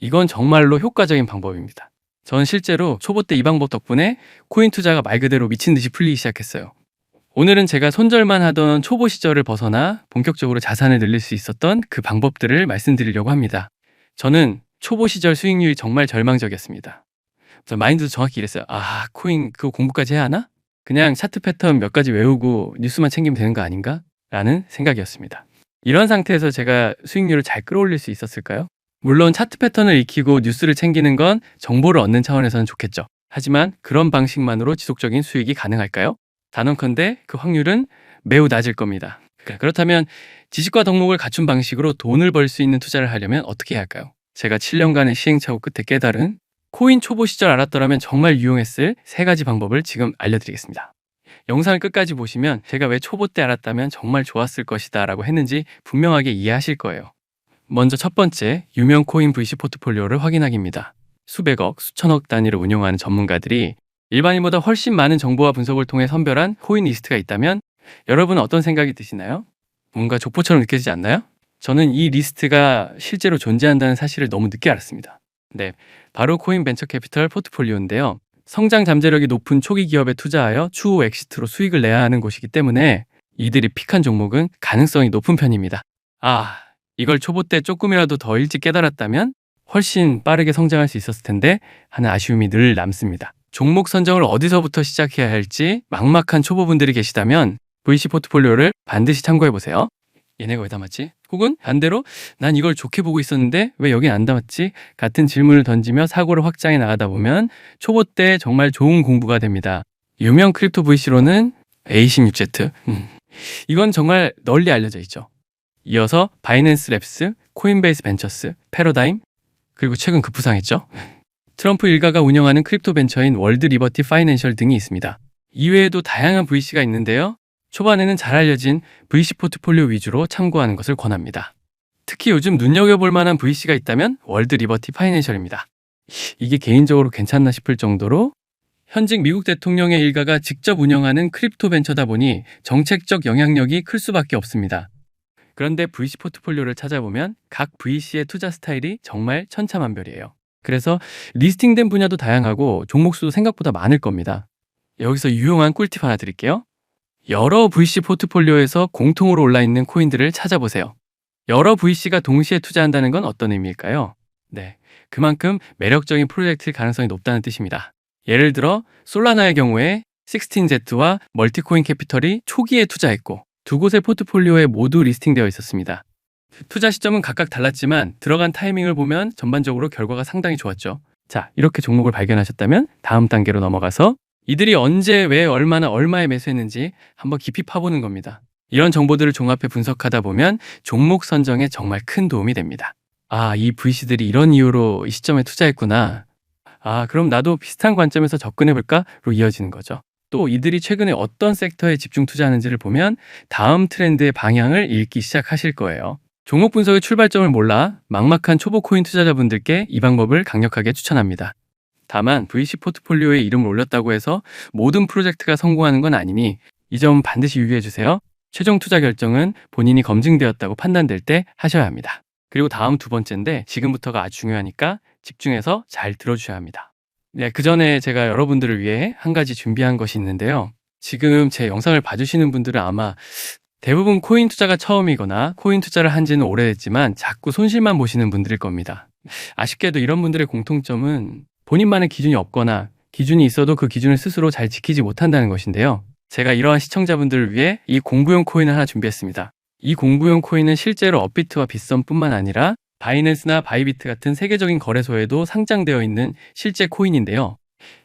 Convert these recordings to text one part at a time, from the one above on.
이건 정말로 효과적인 방법입니다. 전 실제로 초보 때 이 방법 덕분에 코인 투자가 말 그대로 미친 듯이 풀리기 시작했어요. 오늘은 제가 손절만 하던 초보 시절을 벗어나 본격적으로 자산을 늘릴 수 있었던 그 방법들을 말씀드리려고 합니다. 저는 초보 시절 수익률이 정말 절망적이었습니다. 그래서 마인드도 정확히 이랬어요. 아, 코인 그거 공부까지 해야 하나? 그냥 차트 패턴 몇 가지 외우고 뉴스만 챙기면 되는 거 아닌가? 라는 생각이었습니다. 이런 상태에서 제가 수익률을 잘 끌어올릴 수 있었을까요? 물론 차트 패턴을 익히고 뉴스를 챙기는 건 정보를 얻는 차원에서는 좋겠죠. 하지만 그런 방식만으로 지속적인 수익이 가능할까요? 단언컨대 그 확률은 매우 낮을 겁니다. 그렇다면 지식과 덕목을 갖춘 방식으로 돈을 벌 수 있는 투자를 하려면 어떻게 해야 할까요? 제가 7년간의 시행착오 끝에 깨달은 코인 초보 시절 알았더라면 정말 유용했을 세 가지 방법을 지금 알려드리겠습니다. 영상을 끝까지 보시면 제가 왜 초보 때 알았다면 정말 좋았을 것이다 라고 했는지 분명하게 이해하실 거예요. 먼저 첫 번째, 유명 코인 VC 포트폴리오를 확인하기입니다. 수백억, 수천억 단위를 운용하는 전문가들이 일반인보다 훨씬 많은 정보와 분석을 통해 선별한 코인 리스트가 있다면 여러분은 어떤 생각이 드시나요? 뭔가 족보처럼 느껴지지 않나요? 저는 이 리스트가 실제로 존재한다는 사실을 너무 늦게 알았습니다. 네, 바로 코인 벤처 캐피털 포트폴리오인데요. 성장 잠재력이 높은 초기 기업에 투자하여 추후 엑시트로 수익을 내야 하는 곳이기 때문에 이들이 픽한 종목은 가능성이 높은 편입니다. 아, 이걸 초보 때 조금이라도 더 일찍 깨달았다면 훨씬 빠르게 성장할 수 있었을 텐데 하는 아쉬움이 늘 남습니다. 종목 선정을 어디서부터 시작해야 할지 막막한 초보분들이 계시다면 VC 포트폴리오를 반드시 참고해 보세요. 얘네가 왜 담았지? 혹은 반대로 난 이걸 좋게 보고 있었는데 왜 여긴 안 담았지? 같은 질문을 던지며 사고를 확장해 나가다 보면 초보 때 정말 좋은 공부가 됩니다. 유명 크립토 VC로는 A16Z. 음. 이건 정말 널리 알려져 있죠. 이어서 바이낸스 랩스, 코인베이스 벤처스, 패러다임, 그리고 최근 급부상했죠. 트럼프 일가가 운영하는 크립토 벤처인 월드 리버티 파이낸셜 등이 있습니다. 이외에도 다양한 VC가 있는데요. 초반에는 잘 알려진 VC 포트폴리오 위주로 참고하는 것을 권합니다. 특히 요즘 눈여겨볼 만한 VC가 있다면 월드 리버티 파이낸셜입니다. 이게 개인적으로 괜찮나 싶을 정도로 현직 미국 대통령의 일가가 직접 운영하는 크립토 벤처다 보니 정책적 영향력이 클 수밖에 없습니다. 그런데 VC 포트폴리오를 찾아보면 각 VC의 투자 스타일이 정말 천차만별이에요. 그래서 리스팅된 분야도 다양하고 종목 수도 생각보다 많을 겁니다. 여기서 유용한 꿀팁 하나 드릴게요. 여러 VC 포트폴리오에서 공통으로 올라 있는 코인들을 찾아보세요. 여러 VC가 동시에 투자한다는 건 어떤 의미일까요? 네. 그만큼 매력적인 프로젝트일 가능성이 높다는 뜻입니다. 예를 들어 솔라나의 경우에 16Z와 멀티코인 캐피털이 초기에 투자했고 두 곳의 포트폴리오에 모두 리스팅되어 있었습니다. 투자 시점은 각각 달랐지만 들어간 타이밍을 보면 전반적으로 결과가 상당히 좋았죠. 자, 이렇게 종목을 발견하셨다면 다음 단계로 넘어가서 이들이 언제 왜 얼마나 얼마에 매수했는지 한번 깊이 파보는 겁니다. 이런 정보들을 종합해 분석하다 보면 종목 선정에 정말 큰 도움이 됩니다. 아, 이 VC들이 이런 이유로 이 시점에 투자했구나. 아, 그럼 나도 비슷한 관점에서 접근해볼까?로 이어지는 거죠. 또 이들이 최근에 어떤 섹터에 집중 투자하는지를 보면 다음 트렌드의 방향을 읽기 시작하실 거예요. 종목 분석의 출발점을 몰라 막막한 초보 코인 투자자분들께 이 방법을 강력하게 추천합니다. 다만 VC 포트폴리오에 이름을 올렸다고 해서 모든 프로젝트가 성공하는 건 아니니 이 점 반드시 유의해 주세요. 최종 투자 결정은 본인이 검증되었다고 판단될 때 하셔야 합니다. 그리고 다음 두 번째인데 지금부터가 아주 중요하니까 집중해서 잘 들어주셔야 합니다. 네, 그 전에 제가 여러분들을 위해 한 가지 준비한 것이 있는데요. 지금 제 영상을 봐주시는 분들은 아마 대부분 코인 투자가 처음이거나 코인 투자를 한 지는 오래됐지만 자꾸 손실만 보시는 분들일 겁니다. 아쉽게도 이런 분들의 공통점은 본인만의 기준이 없거나 기준이 있어도 그 기준을 스스로 잘 지키지 못한다는 것인데요. 제가 이러한 시청자분들을 위해 이 공부용 코인을 하나 준비했습니다. 이 공부용 코인은 실제로 업비트와 빗썸뿐만 아니라 바이낸스나 바이비트 같은 세계적인 거래소에도 상장되어 있는 실제 코인인데요.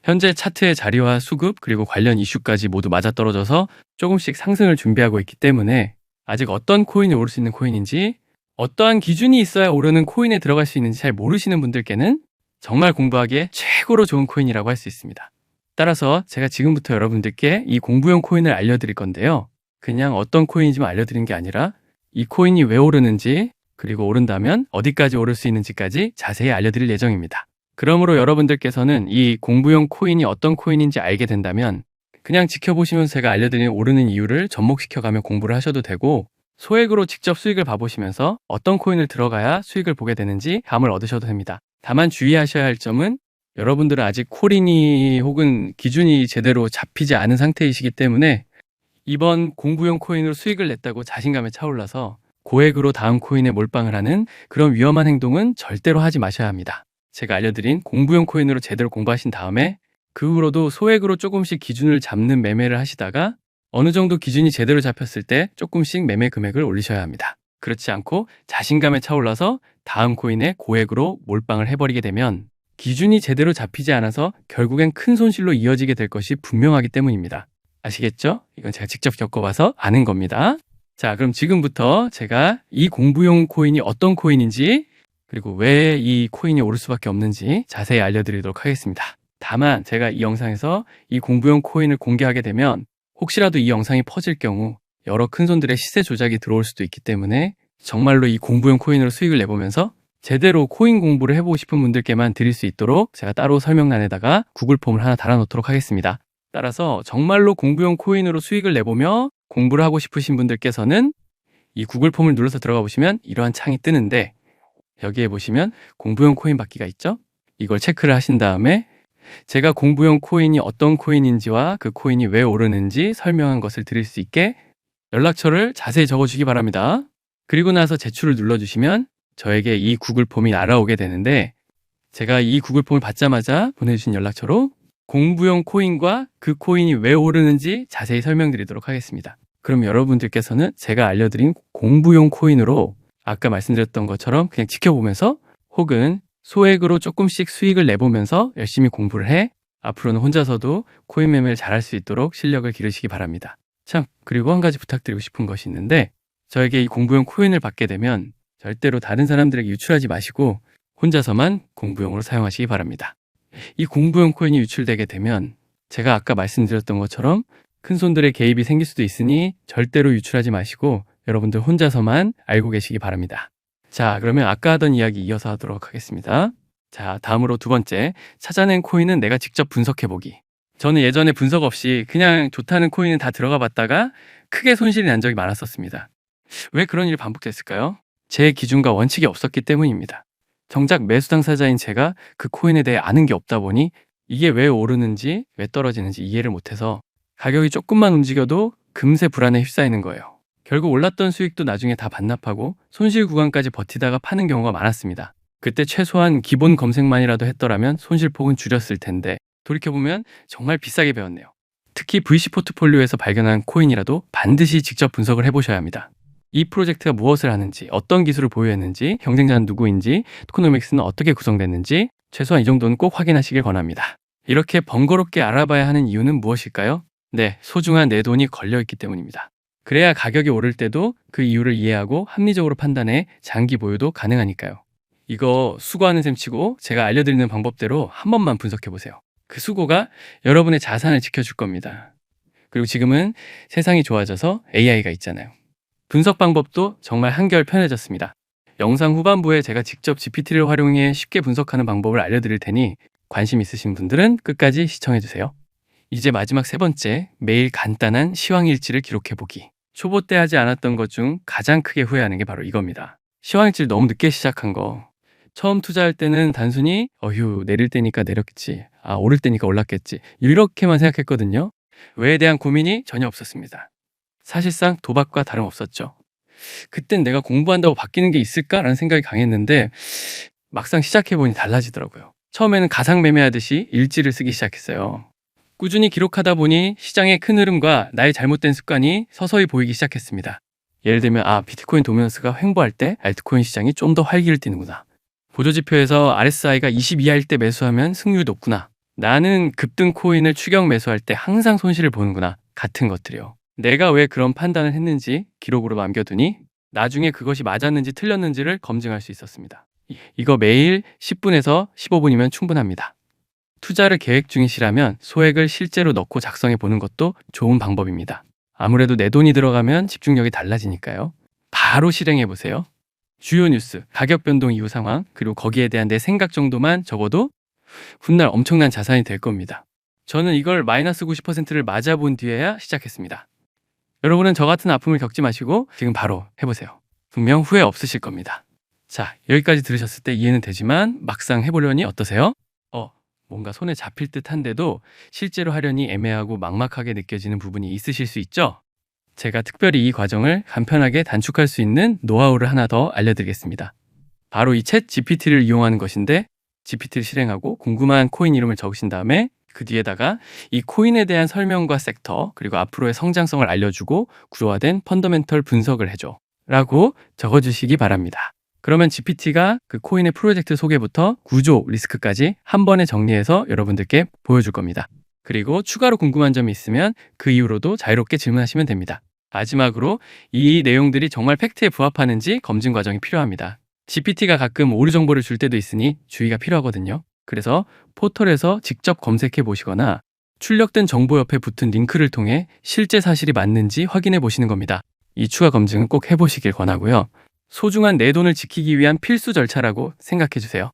현재 차트의 자리와 수급 그리고 관련 이슈까지 모두 맞아떨어져서 조금씩 상승을 준비하고 있기 때문에 아직 어떤 코인이 오를 수 있는 코인인지 어떠한 기준이 있어야 오르는 코인에 들어갈 수 있는지 잘 모르시는 분들께는 정말 공부하기에 최고로 좋은 코인이라고 할 수 있습니다. 따라서 제가 지금부터 여러분들께 이 공부용 코인을 알려드릴 건데요. 그냥 어떤 코인인지만 알려드리는 게 아니라 이 코인이 왜 오르는지 그리고 오른다면 어디까지 오를 수 있는지까지 자세히 알려드릴 예정입니다. 그러므로 여러분들께서는 이 공부용 코인이 어떤 코인인지 알게 된다면 그냥 지켜보시면서 제가 알려드린 오르는 이유를 접목시켜가며 공부를 하셔도 되고 소액으로 직접 수익을 봐보시면서 어떤 코인을 들어가야 수익을 보게 되는지 감을 얻으셔도 됩니다. 다만 주의하셔야 할 점은 여러분들은 아직 콜인이 혹은 기준이 제대로 잡히지 않은 상태이시기 때문에 이번 공부용 코인으로 수익을 냈다고 자신감에 차올라서 고액으로 다음 코인에 몰빵을 하는 그런 위험한 행동은 절대로 하지 마셔야 합니다. 제가 알려드린 공부용 코인으로 제대로 공부하신 다음에 그 후로도 소액으로 조금씩 기준을 잡는 매매를 하시다가 어느 정도 기준이 제대로 잡혔을 때 조금씩 매매 금액을 올리셔야 합니다. 그렇지 않고 자신감에 차올라서 다음 코인에 고액으로 몰빵을 해버리게 되면 기준이 제대로 잡히지 않아서 결국엔 큰 손실로 이어지게 될 것이 분명하기 때문입니다. 아시겠죠? 이건 제가 직접 겪어봐서 아는 겁니다. 자, 그럼 지금부터 제가 이 공부용 코인이 어떤 코인인지 그리고 왜 이 코인이 오를 수밖에 없는지 자세히 알려드리도록 하겠습니다. 다만 제가 이 영상에서 이 공부용 코인을 공개하게 되면 혹시라도 이 영상이 퍼질 경우 여러 큰손들의 시세 조작이 들어올 수도 있기 때문에 정말로 이 공부용 코인으로 수익을 내보면서 제대로 코인 공부를 해보고 싶은 분들께만 드릴 수 있도록 제가 따로 설명란에다가 구글 폼을 하나 달아놓도록 하겠습니다. 따라서 정말로 공부용 코인으로 수익을 내보며 공부를 하고 싶으신 분들께서는 이 구글 폼을 눌러서 들어가 보시면 이러한 창이 뜨는데 여기에 보시면 공부용 코인 받기가 있죠? 이걸 체크를 하신 다음에 제가 공부용 코인이 어떤 코인인지와 그 코인이 왜 오르는지 설명한 것을 드릴 수 있게 연락처를 자세히 적어주기 바랍니다. 그리고 나서 제출을 눌러주시면 저에게 이 구글 폼이 날아오게 되는데 제가 이 구글 폼을 받자마자 보내주신 연락처로 공부용 코인과 그 코인이 왜 오르는지 자세히 설명드리도록 하겠습니다. 그럼 여러분들께서는 제가 알려드린 공부용 코인으로 아까 말씀드렸던 것처럼 그냥 지켜보면서 혹은 소액으로 조금씩 수익을 내보면서 열심히 공부를 해 앞으로는 혼자서도 코인 매매를 잘할 수 있도록 실력을 기르시기 바랍니다. 참, 그리고 한 가지 부탁드리고 싶은 것이 있는데 저에게 이 공부용 코인을 받게 되면 절대로 다른 사람들에게 유출하지 마시고 혼자서만 공부용으로 사용하시기 바랍니다. 이 공부용 코인이 유출되게 되면 제가 아까 말씀드렸던 것처럼 큰 손들의 개입이 생길 수도 있으니 절대로 유출하지 마시고 여러분들 혼자서만 알고 계시기 바랍니다. 자, 그러면 아까 하던 이야기 이어서 하도록 하겠습니다. 자, 다음으로 두 번째, 찾아낸 코인은 내가 직접 분석해보기. 저는 예전에 분석 없이 그냥 좋다는 코인은 다 들어가 봤다가 크게 손실이 난 적이 많았었습니다. 왜 그런 일이 반복됐을까요? 제 기준과 원칙이 없었기 때문입니다. 정작 매수 당사자인 제가 그 코인에 대해 아는 게 없다 보니 이게 왜 오르는지 왜 떨어지는지 이해를 못해서 가격이 조금만 움직여도 금세 불안에 휩싸이는 거예요. 결국 올랐던 수익도 나중에 다 반납하고 손실 구간까지 버티다가 파는 경우가 많았습니다. 그때 최소한 기본 검색만이라도 했더라면 손실폭은 줄였을 텐데 돌이켜보면 정말 비싸게 배웠네요. 특히 VC 포트폴리오에서 발견한 코인이라도 반드시 직접 분석을 해보셔야 합니다. 이 프로젝트가 무엇을 하는지, 어떤 기술을 보유했는지, 경쟁자는 누구인지, 토크노믹스는 어떻게 구성됐는지 최소한 이 정도는 꼭 확인하시길 권합니다. 이렇게 번거롭게 알아봐야 하는 이유는 무엇일까요? 네, 소중한 내 돈이 걸려있기 때문입니다. 그래야 가격이 오를 때도 그 이유를 이해하고 합리적으로 판단해 장기 보유도 가능하니까요. 이거 수고하는 셈 치고 제가 알려드리는 방법대로 한 번만 분석해 보세요. 그 수고가 여러분의 자산을 지켜줄 겁니다. 그리고 지금은 세상이 좋아져서 AI가 있잖아요. 분석 방법도 정말 한결 편해졌습니다. 영상 후반부에 제가 직접 GPT를 활용해 쉽게 분석하는 방법을 알려드릴 테니 관심 있으신 분들은 끝까지 시청해주세요. 이제 마지막 세 번째, 매일 간단한 시황일지를 기록해보기. 초보 때 하지 않았던 것 중 가장 크게 후회하는 게 바로 이겁니다. 시황일지를 너무 늦게 시작한 거. 처음 투자할 때는 단순히 어휴 내릴 때니까 내렸겠지. 아 오를 때니까 올랐겠지. 이렇게만 생각했거든요. 왜에 대한 고민이 전혀 없었습니다. 사실상 도박과 다름없었죠. 그땐 내가 공부한다고 바뀌는 게 있을까라는 생각이 강했는데 막상 시작해보니 달라지더라고요. 처음에는 가상 매매하듯이 일지를 쓰기 시작했어요. 꾸준히 기록하다 보니 시장의 큰 흐름과 나의 잘못된 습관이 서서히 보이기 시작했습니다. 예를 들면 아 비트코인 도미넌스가 횡보할 때 알트코인 시장이 좀 더 활기를 띠는구나. 보조지표에서 RSI가 20 이하일 때 매수하면 승률이 높구나. 나는 급등 코인을 추격 매수할 때 항상 손실을 보는구나. 같은 것들이요. 내가 왜 그런 판단을 했는지 기록으로 남겨두니 나중에 그것이 맞았는지 틀렸는지를 검증할 수 있었습니다. 이거 매일 10분에서 15분이면 충분합니다. 투자를 계획 중이시라면 소액을 실제로 넣고 작성해 보는 것도 좋은 방법입니다. 아무래도 내 돈이 들어가면 집중력이 달라지니까요. 바로 실행해 보세요. 주요 뉴스, 가격 변동 이후 상황, 그리고 거기에 대한 내 생각 정도만 적어도 훗날 엄청난 자산이 될 겁니다. 저는 이걸 마이너스 90%를 맞아본 뒤에야 시작했습니다. 여러분은 저 같은 아픔을 겪지 마시고 지금 바로 해보세요. 분명 후회 없으실 겁니다. 자, 여기까지 들으셨을 때 이해는 되지만 막상 해보려니 어떠세요? 어, 뭔가 손에 잡힐 듯 한데도 실제로 하려니 애매하고 막막하게 느껴지는 부분이 있으실 수 있죠? 제가 특별히 이 과정을 간편하게 단축할 수 있는 노하우를 하나 더 알려드리겠습니다. 바로 이 챗 GPT를 이용하는 것인데 GPT를 실행하고 궁금한 코인 이름을 적으신 다음에 그 뒤에다가 이 코인에 대한 설명과 섹터 그리고 앞으로의 성장성을 알려주고 구조화된 펀더멘털 분석을 해줘 라고 적어주시기 바랍니다. 그러면 GPT가 그 코인의 프로젝트 소개부터 구조, 리스크까지 한 번에 정리해서 여러분들께 보여줄 겁니다. 그리고 추가로 궁금한 점이 있으면 그 이후로도 자유롭게 질문하시면 됩니다. 마지막으로 이 내용들이 정말 팩트에 부합하는지 검증 과정이 필요합니다. GPT가 가끔 오류 정보를 줄 때도 있으니 주의가 필요하거든요. 그래서 포털에서 직접 검색해 보시거나 출력된 정보 옆에 붙은 링크를 통해 실제 사실이 맞는지 확인해 보시는 겁니다. 이 추가 검증은 꼭 해보시길 권하고요. 소중한 내 돈을 지키기 위한 필수 절차라고 생각해 주세요.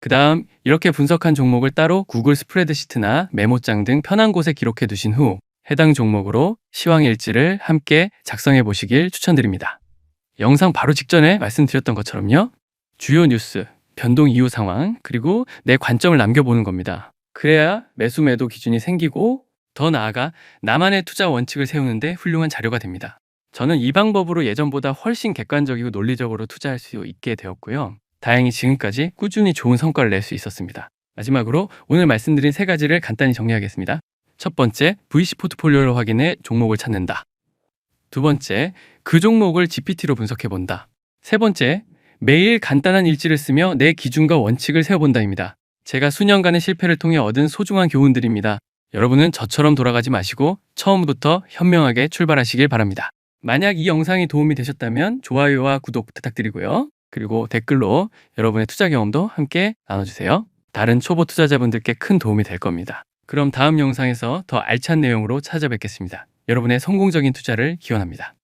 그 다음 이렇게 분석한 종목을 따로 구글 스프레드시트나 메모장 등 편한 곳에 기록해 두신 후 해당 종목으로 시황일지를 함께 작성해 보시길 추천드립니다. 영상 바로 직전에 말씀드렸던 것처럼요. 주요 뉴스, 변동 이후 상황, 그리고 내 관점을 남겨보는 겁니다. 그래야 매수 매도 기준이 생기고 더 나아가 나만의 투자 원칙을 세우는데 훌륭한 자료가 됩니다. 저는 이 방법으로 예전보다 훨씬 객관적이고 논리적으로 투자할 수 있게 되었고요. 다행히 지금까지 꾸준히 좋은 성과를 낼 수 있었습니다. 마지막으로 오늘 말씀드린 세 가지를 간단히 정리하겠습니다. 첫 번째, VC 포트폴리오를 확인해 종목을 찾는다. 두 번째, 그 종목을 GPT로 분석해 본다. 세 번째, 매일 간단한 일지를 쓰며 내 기준과 원칙을 세워본다입니다. 제가 수년간의 실패를 통해 얻은 소중한 교훈들입니다. 여러분은 저처럼 돌아가지 마시고 처음부터 현명하게 출발하시길 바랍니다. 만약 이 영상이 도움이 되셨다면 좋아요와 구독 부탁드리고요. 그리고 댓글로 여러분의 투자 경험도 함께 나눠주세요. 다른 초보 투자자분들께 큰 도움이 될 겁니다. 그럼 다음 영상에서 더 알찬 내용으로 찾아뵙겠습니다. 여러분의 성공적인 투자를 기원합니다.